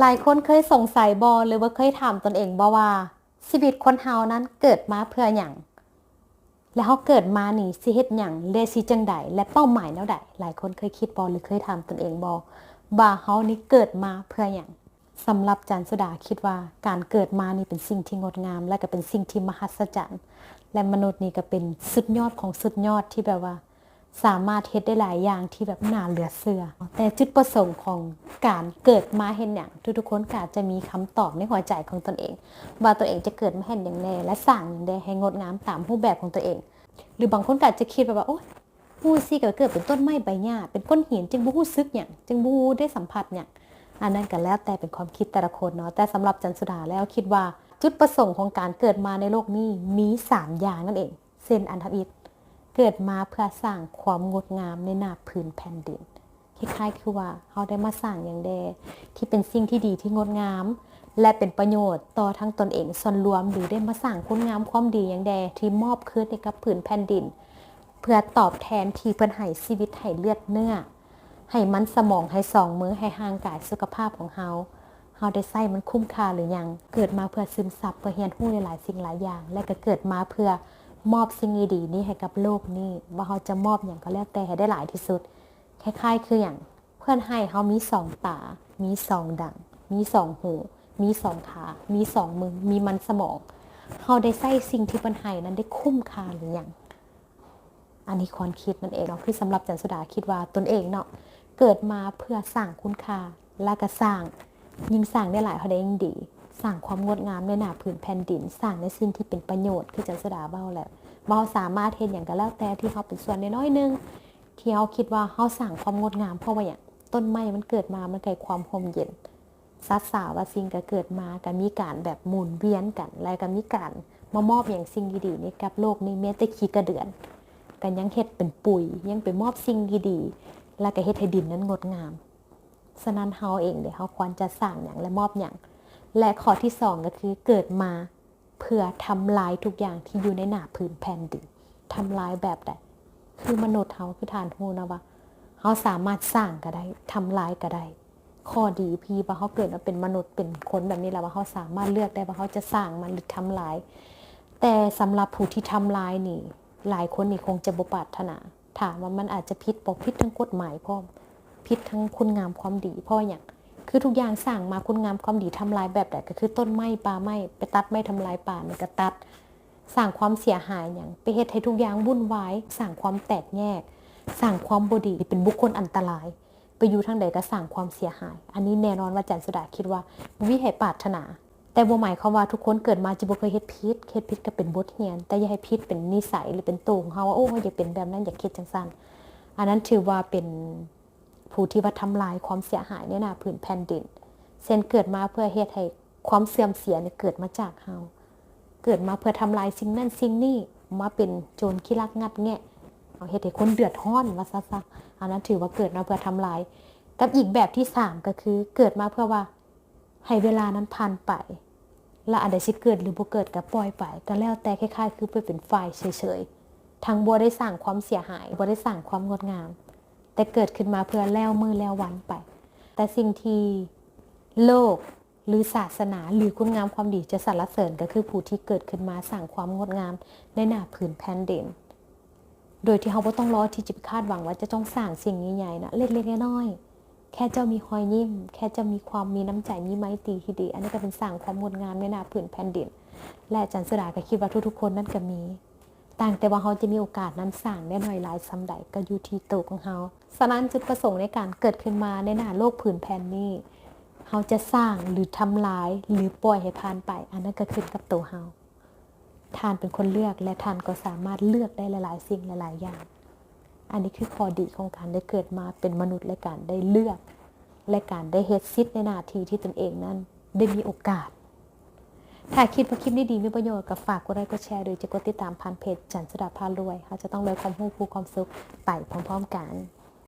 หลายคนเคยสงสัยบอหรือว่าเคยถามตนเองบอว่าชีวิตคนเฮานั้นเกิดมาเพื่อหยังแล้วเฮาเกิดมานี่สิเฮ็ดหยังเลสิจังใดและเป้าหมายแนวใดหลายคนเคยคิดบอหรือเคยถามตนเองบอว่าเฮานี่เกิดมาเพื่อหยังสำหรับจันสุดาคิดว่าการเกิดมานี่เป็นสิ่งที่งดงาม และก็เป็นสิ่งที่มหัศจรรย์ และมนุษย์นี่ก็เป็นสุดยอดของสุดยอดที่แบบว่า สามารถเฮ็ดได้หลายอย่างที่แบบนาเหลือเชื่อแต่จุดประสงค์ของการเกิดมาเห็นอย่างทุกๆคนกาจะมีคำตอบในหัวใจของตนเอง ว่าตัวเองจะเกิดมาเห็นอย่างแน่และสร้างอย่างใดให้งดงามตามรูปแบบของตัวเอง หรือบางคนกาจะคิดแบบว่าโอ๊ยผู้ซี่ก็เกิดเป็นต้นไม้ใบหญ้าเป็นก้อนหินจึงบ่ฮู้ซึกอย่างจึงบ่ฮู้ได้สัมผัสอย่างอันนั้นก็แล้วแต่เป็นความคิดแต่ละคนเนาะแต่สำหรับจันสุดาแล้วคิดว่าจุดประสงค์ของการเกิดมาในโลกนี้มีสามอย่างนั่นเองเซนอันทับอิฐ เกิดมาเพื่อสร้างความงดงามในหน้าพื้นแผ่นดินคล้ายๆคือว่าเขาได้มาสร้างอย่างใดที่เป็นสิ่งที่ดีที่งดงาม และเป็นประโยชน์ต่อทั้งตนเองส่วนรวมหรือได้มาสร้างคุณงามความดีอย่างใดที่มอบคืนให้กับพื้นแผ่นดิน เพื่อตอบแทนที่เพิ่นให้ชีวิตให้เลือดเนื้อให้มันสมองให้สองมือให้ห่างกายสุขภาพของเฮาเฮาได้ใส่มันคุ้มค่าหรือยัง เกิดมาเพื่อซึมซับเพื่อเรียนรู้หลายสิ่งหลายอย่าง และก็เกิดมาเพื่อ มอบสิ่งดีๆนี้ให้กับโลกนี้ว่าเฮาจะมอบอย่างก็แล้วแต่ให้ได้หลายที่สุด คล้ายๆ คืออย่างเพื่อนให้เฮามีสองตา มีสองดัง มีสองหู มีสองขา มีสองมือ มีมันสมองเฮาได้ใส่สิ่งที่เพิ่นให้นั้นได้คุ้มค่าหรือยังอันนี้ความคิดนั่นเองเนาะคือสำหรับจันสุดาคิดว่าตนเองเนาะเกิดมาเพื่อสร้างคุณค่าและก็สร้างยิ่งสร้างได้หลายเขาได้ยิ่งดี สร้างความงดงามในหน้าพื้นแผ่นดินสร้างในสิ่งที่เป็นประโยชน์คือจันสดาเบ้าแหละเบ้าสามารถเห็นอย่างก็แล้วแต่ที่เขาเป็นส่วนน้อยนึงที่เขาคิดว่าเขาสร้างความงดงามเพราะว่าอย่างต้นไม้มันเกิดมามันไกลความห่มเย็นสัตว์สาวว่าสิ่งก็เกิดมาก็มีการแบบหมุนเวียนกันและก็มีการมามอบอย่างสิ่งดีๆนี้กับโลกนี้แม้แต่ขี้กระเดือนกันยังเฮ็ดเป็นปุ๋ยยังไปมอบสิ่งดีๆแล้วก็เฮ็ดให้ดินนั้นงดงามฉะนั้นเฮาเองเดี๋ยวเฮาควรจะสร้างอย่างและมอบอย่าง และข้อที่สองก็คือเกิดมาเพื่อทำลายทุกอย่างที่อยู่ในหนาพื้นแผ่นดินทำลายแบบใดคือมนุษย์เฮาคือฐานฮูนะว่าเฮาสามารถสร้างก็ได้ทำลายก็ได้ข้อดีพี่ว่าเขาเกิดมาเป็นมนุษย์เป็นคนแบบนี้แล้วว่าเขาสามารถเลือกได้ว่าเขาจะสร้างมันหรือทำลาย แต่สำหรับผู้ที่ทำลายนี่ หลายคนนี่คงจะบปารถนาถามว่ามันอาจจะผิดบอกผิดทั้งกฎหมายพร้อมผิดทั้งคุณงามความดีเพราะว่าอย่าง คือทุกอย่างสั่งมาคุณงามความดีทำลายแบบไหนก็คือต้นไม้ป่าไม้ไปตัดไม้ทำลายป่ามันก็ตัดสั่งความเสียหายอย่างไปเฮ็ดให้ทุกอย่างวุ่นวายสั่งความแตกแยก สั่งความบดีเป็นบุคคลอันตราย ไปอยู่ทางใดก็สั่งความเสียหาย อันนี้แน่นอนว่าจันสุดาคิดว่าวิให้ปาถนา แต่บ่หมายความว่าทุกคนเกิดมาจะบ่เคยเฮ็ดผิดเฮ็ดผิดก็เป็นบทเรียน แต่อย่าให้ผิดเป็นนิสัยหรือเป็นตัวของเฮาว่าโอ้อยากเป็นแบบนั้นอยากคิดจังซั่นอันนั้นถือว่าเป็น ผู้ที่ว่าทำลายความเสียหายในหน้าพื้นแผ่นดินเช่นเกิดมาเพื่อเฮ็ดให้ความเสื่อมเสียเนี่ยเกิดมาจากเฮาเกิดมาเพื่อทำลายสิ่งนั้นสิ่งนี้มาเป็นโจรขี้ลักงัดแงะเอาเฮ็ดให้คนเดือดร้อนว่าซะซะอันนั้นถือว่าเกิดมาเพื่อทำลาย กับอีกแบบที่สามก็คือเกิดมาเพื่อว่าให้เวลานั้นผ่านไปและอันใดสิเกิดหรือบ่เกิดก็ปล่อยไปก็แล้วแต่คล้ายๆ คือไปเป็นฝ่ายเฉยๆทางบัวได้สร้างความเสียหายบัวได้สร้างความงดงาม แต่เกิดขึ้นมาเพื่อแล้วมือแล้ววันไป แต่สิ่งที่โลกหรือศาสนาหรือคุณงามความดีจะสรรเสริญก็คือผู้ที่เกิดขึ้นมาสร้างความงดงามในหน้าผืนแผ่นดินโดยที่เขาบ่ต้องรอที่จะคาดหวังว่าจะต้องสร้างสิ่งใหญ่ๆนะเล็กๆน้อยๆแค่เจ้ามีรอยยิ้ม แค่เจ้ามีความมีน้ำใจมีไม้ตีที่ดี อันนี้ก็เป็นสร้างความงดงามในหน้าผืนแผ่นดิน และจันสดาก็คิดว่าทุกๆคนนั่นก็มี ต่างแต่ว่าเขาจะมีโอกาสนั้นสร้างได้น้อยหลายซ้ำใดก็อยู่ที่ตัวของเขาฉะนั้นจุดประสงค์ในการเกิดขึ้นมาในหน้าโลกผืนแผ่นนี้เขาจะสร้างหรือทำลายหรือปล่อยให้ผ่านไป อันนั้นก็ขึ้นกับตัวเขาทานเป็นคนเลือกและทานก็สามารถเลือกได้หลาย ๆ สิ่งหลาย ๆ อย่าง อันนี้คือข้อดีของการได้เกิดมาเป็นมนุษย์และการได้เลือก และการได้เฮ็ดซิดในหน้าที่ที่ตนเองนั้นได้มีโอกาส ถ้าคิดว่าคลิปนี้ดีมีประโยชน์ก็ฝากกดไลค์กดแชร์หรือจะกดติดตามผ่านเพจจันสดาพารวยเขาจะต้องเลยความรู้ผู้ความสุขไปพร้อมๆกัน